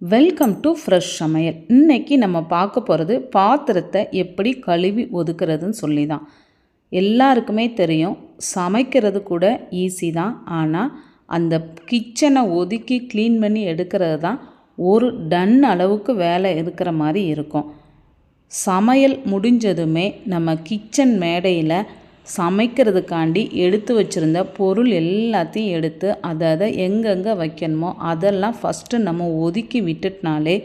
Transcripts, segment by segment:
Welcome to fresh சமையல். இன்றைக்கி நம்ம பார்க்க போகிறது பாத்திரத்தை எப்படி கழுவி ஒதுக்குறதுன்னு சொல்லி தான் எல்லாருக்குமே தெரியும் சமைக்கிறது கூட ஈஸி தான். ஆனால் அந்த கிச்சனை ஒதுக்கி க்ளீன் பண்ணி எடுக்கிறது தான் ஒரு டன் அளவுக்கு வேலை இருக்கிற மாதிரி இருக்கும். சமையல் முடிஞ்சதுமே நம்ம கிச்சன் மேடையில் சமைக்கிறதுக்காண்டி எடுத்து வச்சுருந்த பொருள் எல்லாத்தையும் எடுத்து அதை அதை எங்கெங்கே வைக்கணுமோ அதெல்லாம் ஃபஸ்ட்டு நம்ம ஒதுக்கி விட்டுட்டினாலே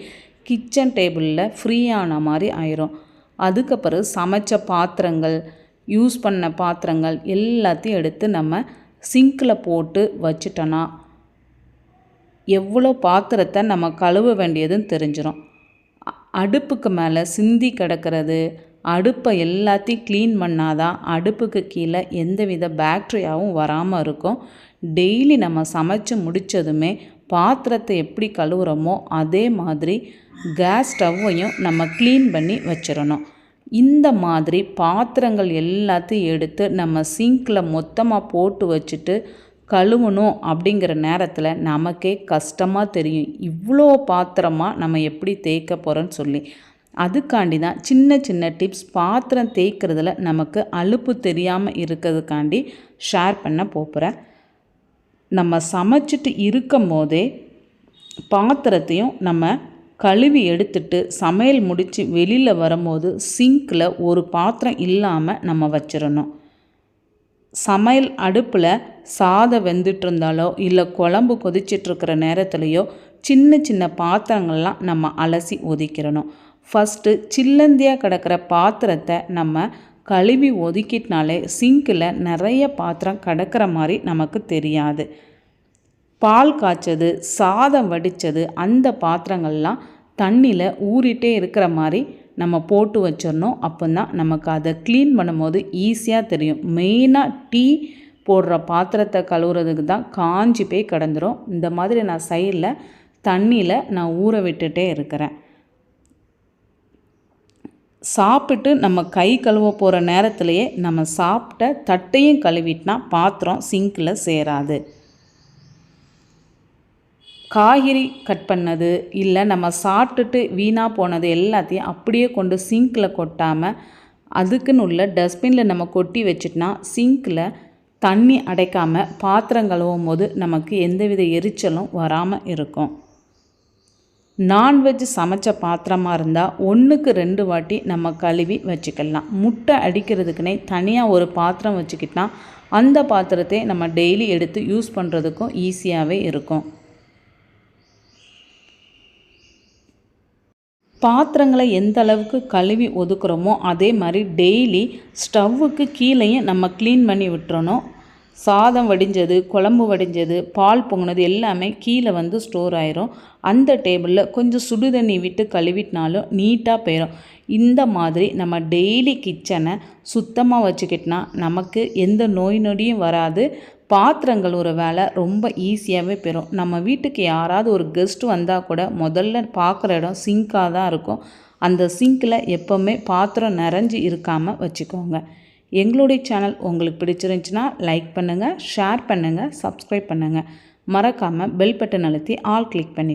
கிச்சன் டேபிளில் ஃப்ரீயான மாதிரி ஆயிரும். அதுக்கப்புறம் சமைச்ச பாத்திரங்கள் யூஸ் பண்ண பாத்திரங்கள் எல்லாத்தையும் எடுத்து நம்ம சிங்கில் போட்டு வச்சிட்டோன்னா எவ்வளோ பாத்திரத்தை நம்ம கழுவ வேண்டியதுன்னு தெரிஞ்சிடும் அடுப்புக்கு மேலே சிந்தி கிடக்கிறது அடுப்பை எல்லாத்தையும் க்ளீன் பண்ணாதான் அடுப்புக்கு கீழே எந்தவித பேக்டீரியாவும் வராமல் இருக்கும். டெய்லி நம்ம சமைச்சு முடித்ததுமே பாத்திரத்தை எப்படி கழுவுறோமோ அதே மாதிரி கேஸ் ஸ்டவ்வையும் நம்ம க்ளீன் பண்ணி வச்சிடணும். இந்த மாதிரி பாத்திரங்கள் எல்லாத்தையும் எடுத்து நம்ம சிங்கில் மொத்தமாக போட்டு வச்சுட்டு கழுவணும் அப்படிங்கிற நேரத்தில் நமக்கே கஷ்டமாக தெரியும். இவ்வளோ பாத்திரமாக நம்ம எப்படி தேய்க்க போகிறோன்னு சொல்லி. அதுக்காண்டி தான் சின்ன சின்ன டிப்ஸ் பாத்திரம் தேய்க்கிறதுல நமக்கு அலுப்பு தெரியாமல் இருக்கிறதுக்காண்டி ஷேர் பண்ண போகிறேன் நம்ம சமைச்சிட்டு இருக்கும் போதே பாத்திரத்தையும் நம்ம கழுவி எடுத்துட்டு சமையல் முடித்து வெளியில் வரும்போது சிங்கில் ஒரு பாத்திரம் இல்லாமல் நம்ம வச்சிடணும். சமையல் அடுப்பில் சாதம் வெந்துட்டு இருந்தாலோ இல்லை குழம்பு கொதிச்சிட்ருக்கிற நேரத்துலையோ சின்ன சின்ன பாத்திரங்கள்லாம் நம்ம அலசி ஒதுக்கிடணும். ஃபஸ்ட்டு சில்லந்தியாக கிடக்கிற பாத்திரத்தை நம்ம கழுவி ஒதுக்கிட்டனாலே சிங்கில் நிறைய பாத்திரம் கிடக்கிற மாதிரி நமக்கு தெரியாது. பால் காய்ச்சது சாதம் வடித்தது அந்த பாத்திரங்கள்லாம் தண்ணியில் ஊறிட்டே இருக்கிற மாதிரி நம்ம போட்டு வச்சிடணும். அப்போ தான் நமக்கு அதை க்ளீன் பண்ணும்போது ஈஸியாக தெரியும். மெயினாக டீ போடுற பாத்திரத்தை கழுவுறதுக்கு தான் காஞ்சி போய் கிடந்துரும். இந்த மாதிரி நான் சைடில் தண்ணியில் நான் ஊற விட்டுட்டே இருக்கிறேன். சாப்பிட்டு நம்ம கை கழுவ போகிற நேரத்திலையே நம்ம சாப்பிட்ட தட்டையும் கழுவிட்டுனா பாத்திரம் சிங்கில் சேராது. காய்கறி கட் பண்ணது இல்லை நம்ம சாப்பிட்டுட்டு வீணாக போனது எல்லாத்தையும் அப்படியே கொண்டு சிங்கில் கொட்டாமல் அதுக்குன்னு உள்ள டஸ்ட்பினில் நம்ம கொட்டி வச்சிட்டோன்னா சிங்கில் தண்ணி அடைக்காமல் பாத்திரம் கழுவும் போது நமக்கு எந்தவித எரிச்சலும் வராமல் இருக்கும். நான்வெஜ் சமைச்ச பாத்திரமாக இருந்தால் ஒன்றுக்கு ரெண்டு வாட்டி நம்ம கழுவி வச்சுக்கலாம். முட்டை அடிக்கிறதுக்குனே தனியாக ஒரு பாத்திரம் வச்சுக்கிட்டால் அந்த பாத்திரத்தை நம்ம டெய்லி எடுத்து யூஸ் பண்ணுறதுக்கும் ஈஸியாகவே இருக்கும். பாத்திரங்களை எந்த அளவுக்கு கழுவி ஒதுக்குறோமோ அதே மாதிரி டெய்லி ஸ்டவ்வுக்கு கீழேயும் நம்ம க்ளீன் பண்ணி விட்டுறணும். சாதம் வடிஞ்சது குழம்பு வடிஞ்சது பால் பொங்கினது எல்லாமே கீழே வந்து ஸ்டோர் ஆயிரும். அந்த டேபிளில் கொஞ்சம் சுடு தண்ணி விட்டு கழுவிட்டினாலும் நீட்டாக போயிடும் இந்த மாதிரி நம்ம டெய்லி கிச்சனை சுத்தமாக வச்சுக்கிட்டோன்னா நமக்கு எந்த நோய் நொடியும் வராது. பாத்திரங்கள் ஒரு வேலை ரொம்ப ஈஸியாகவே பெறும் நம்ம வீட்டுக்கு யாராவது ஒரு கெஸ்ட் வந்தால் கூட முதல்ல பார்க்குற இடம் சிங்காக தான் இருக்கும். அந்த சிங்கில் எப்போவுமே பாத்திரம் நிறைஞ்சு இருக்காமல் வச்சுக்கோங்க. எங்களுடைய சேனல் உங்களுக்கு பிடிச்சிருந்துச்சின்னா லைக் பண்ணுங்கள் ஷேர் பண்ணுங்கள் சப்ஸ்கிரைப் பண்ணுங்கள் மறக்காமல் பெல் பட்டன் அழுத்தி ஆல் கிளிக் பண்ணி